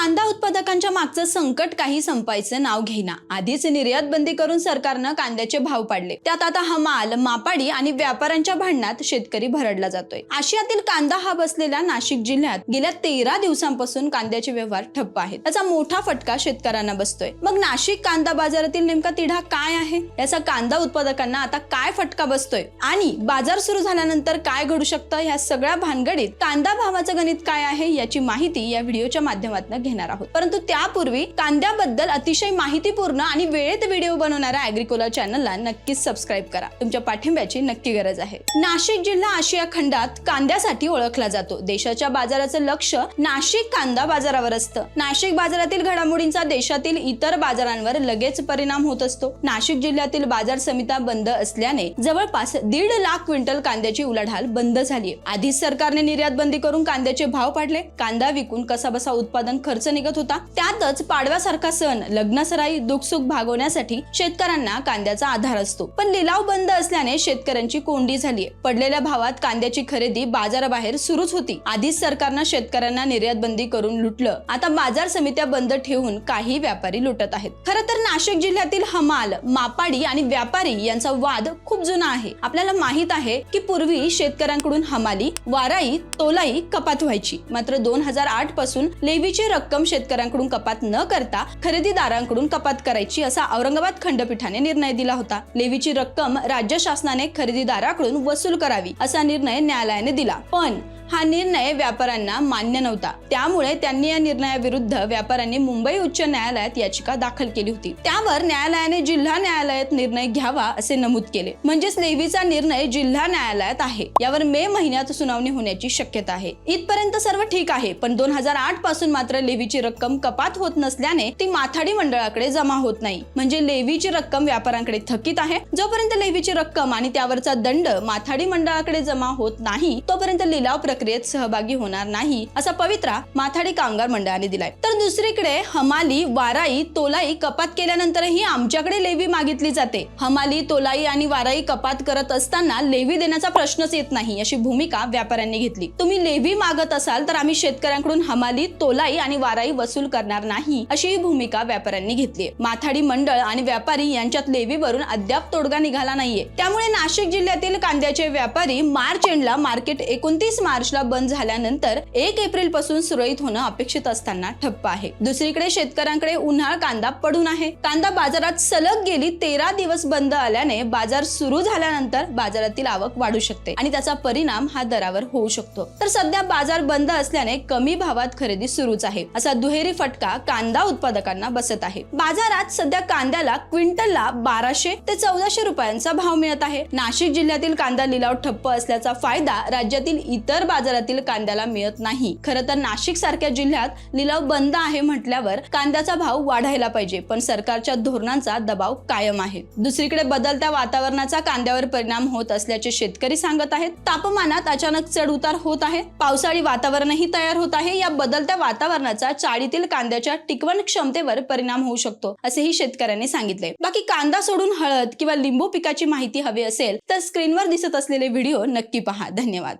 कांदा उत्पादकांच्या मागचं संकट काही संपायचं नाव घेईना. आधीच निर्यात बंदी करून सरकारनं कांद्याचे भाव पाडले. त्यात आता हमाल मापाडी आणि व्यापाऱ्यांच्या भांडणात शेतकरी भरडला जातोय. आशियातील कांदा हा बसलेला नाशिक जिल्ह्यात गेल्या तेरा दिवसांपासून कांद्याचे व्यवहार ठप्प आहेत. त्याचा मोठा फटका शेतकऱ्यांना बसतोय. मग नाशिक कांदा बाजारातील नेमका तिढा काय आहे? याचा कांदा उत्पादकांना आता काय फटका बसतोय? आणि बाजार सुरू झाल्यानंतर काय घडू शकतं? या सगळ्या भानगडीत कांदा भावाचं गणित काय आहे? याची माहिती या व्हिडिओच्या माध्यमातून घेणार आहोत. परंतु त्यापूर्वी कांद्याबद्दल अतिशय माहितीपूर्ण आणि वेळेत व्हिडिओ बनवणाऱ्या अॅग्रिकोला चॅनलला नक्कीच सबस्क्राईब करा. तुमच्या पाठिंब्याची नक्की गरज आहे. नाशिक जिल्हा आशिया खंडात कांद्यासाठी ओळखला जातो. देशाच्या बाजाराचं लक्ष नाशिक कांदा बाजारावर असतं. नाशिक बाजारातील घडामोडींचा देशातील इतर बाजारांवर लगेच परिणाम होत असतो. नाशिक जिल्ह्यातील बाजार समिता बंद असल्याने जवळपास दीड लाख क्विंटल कांद्याची उलाढाल बंद झाली आधीच सरकारने निर्यात बंदी करून कांद्याचे भाव पाडले. कांदा विकून कसाबसा उत्पादन खर्च निघत होता. त्यातच पाडव्यासारखा सण लग्नसराई दुखसुख भागवण्यासाठी शेतकऱ्यांना कांद्याचा आधार असतो. पण लिलाव बंद असल्याने शेतकऱ्यांची कोंडी झाली पडलेल्या भावात कांद्याची खरेदी बाजाराबाहेर सुरूच होती. आधीच सरकारनं शेतकऱ्यांना निर्यात बंदी करून लुटलं. आता बाजार समित्या बंद ठेवून काही व्यापारी लुटत आहेत. खरं तर नाशिक जिल्ह्यातील हमाल मापाडी आणि व्यापारी यांचा वाद खूप जुना आहे. आपल्याला माहीत आहे की पूर्वी शेतकऱ्यांकडून हमाली वाराई तोलाई कपात व्हायची. मात्र दोन हजार आठपासून लेवीची रक्कम रक्कम शेतकऱ्यांकडून कपात न करता खरेदीदारांकडून कपात करायची असा औरंगाबाद खंडपीठाने निर्णय दिला होता. लेवीची रक्कम राज्य शासनाने खरेदीदाराकडून वसूल करावी असा निर्णय न्यायालयाने दिला. पण हा निर्णय व्यापाऱ्यांना मान्य नव्हता. त्यामुळे त्यांनी या निर्णयाविरुद्ध व्यापाऱ्यांनी मुंबई उच्च न्यायालयात याचिका दाखल केली होती. त्यावर न्यायालयाने जिल्हा न्यायालयात निर्णय घ्यावा असे नमूद केले. म्हणजेच लेवीचा निर्णय जिल्हा न्यायालयात आहे. यावर मे महिन्यात सुनावणी होण्याची शक्यता आहे. इथपर्यंत सर्व ठीक आहे पण दोन हजार आठपासून मात्र लेवीची रक्कम कपात होत नसल्याने ती माथाडी मंडळाकडे जमा होत नाही. म्हणजे लेवीची रक्कम व्यापाऱ्यांकडे थकीत आहे. जोपर्यंत लेवीची रक्कम आणि त्यावरचा दंड माथाडी मंडळाकडे जमा होत नाही तोपर्यंत लिलाव प्रक्रियेत सहभागी होणार नाही असा पवित्रा माथाडी कामगार मंडळाने दिलाय. तर दुसरीकडे हमाली वाराई तोलाई कपात केल्यानंतरही आमच्याकडे लेवी मागितली जाते. हमाली तोलाई आणि वाराई कपात करत असताना लेवी देण्याचा प्रश्नच येत नाही अशी भूमिका व्यापाऱ्यांनी घेतली. तुम्ही लेवी मागत असाल तर आम्ही शेतकऱ्यांकडून हमाली तोलाई आणि वाराई वसूल करणार नाही अशी ही भूमिका व्यापाऱ्यांनी घेतली माथाडी मंडळ आणि व्यापारी यांच्यात लेवीवरून अद्याप तोडगा निघाला नाहीये. त्यामुळे नाशिक जिल्ह्यातील कांद्याचे व्यापारी मार्च एंडला मार्केट एकोणतीस मार्च मार्चला बंद झाल्यानंतर एक एप्रिलपासून सुरळीत होणं अपेक्षित असताना ठप्प आहे. दुसरीकडे शेतकऱ्यांकडे उन्हाळ कांदा पडून आहे. कांदा बाजारात सलग गेली तेरा दिवस बंद आल्याने बाजार सुरू झाल्यानंतर बाजारातील आवक वाढू शकते आणि त्याचा परिणाम हा दरावर होऊ शकतो. तर सध्या बाजार बंद असल्याने कमी भावात खरेदी सुरूच आहे. असा दुहेरी फटका कांदा उत्पादकांना बसत आहे. बाजारात सध्या कांद्याला क्विंटलला बाराशे ते चौदाशे रुपयांचा भाव मिळत आहे. नाशिक जिल्ह्यातील कांदा लिलाव ठप्प असल्याचा फायदा राज्यातील इतर बाजारातील कांद्याला मिळत नाही. खरं तर नाशिक सारख्या जिल्ह्यात लिलाव बंद आहे म्हटल्यावर कांद्याचा भाव वाढायला पाहिजे पण सरकारच्या धोरणांचा दबाव कायम आहे. दुसरीकडे बदलत्या वातावरणाचा कांद्यावर परिणाम होत असल्याचे शेतकरी सांगत आहेत. तापमानात अचानक चढ उतार होत आहे. पावसाळी वातावरणही तयार होत आहे. या बदलत्या वातावरणाचा चाळीतील कांद्याच्या टिकवण क्षमतेवर परिणाम होऊ शकतो असेही शेतकऱ्यांनी सांगितले. बाकी कांदा सोडून हळद किंवा लिंबू पिकाची माहिती हवी असेल तर स्क्रीनवर दिसत असलेले व्हिडिओ नक्की पहा. धन्यवाद.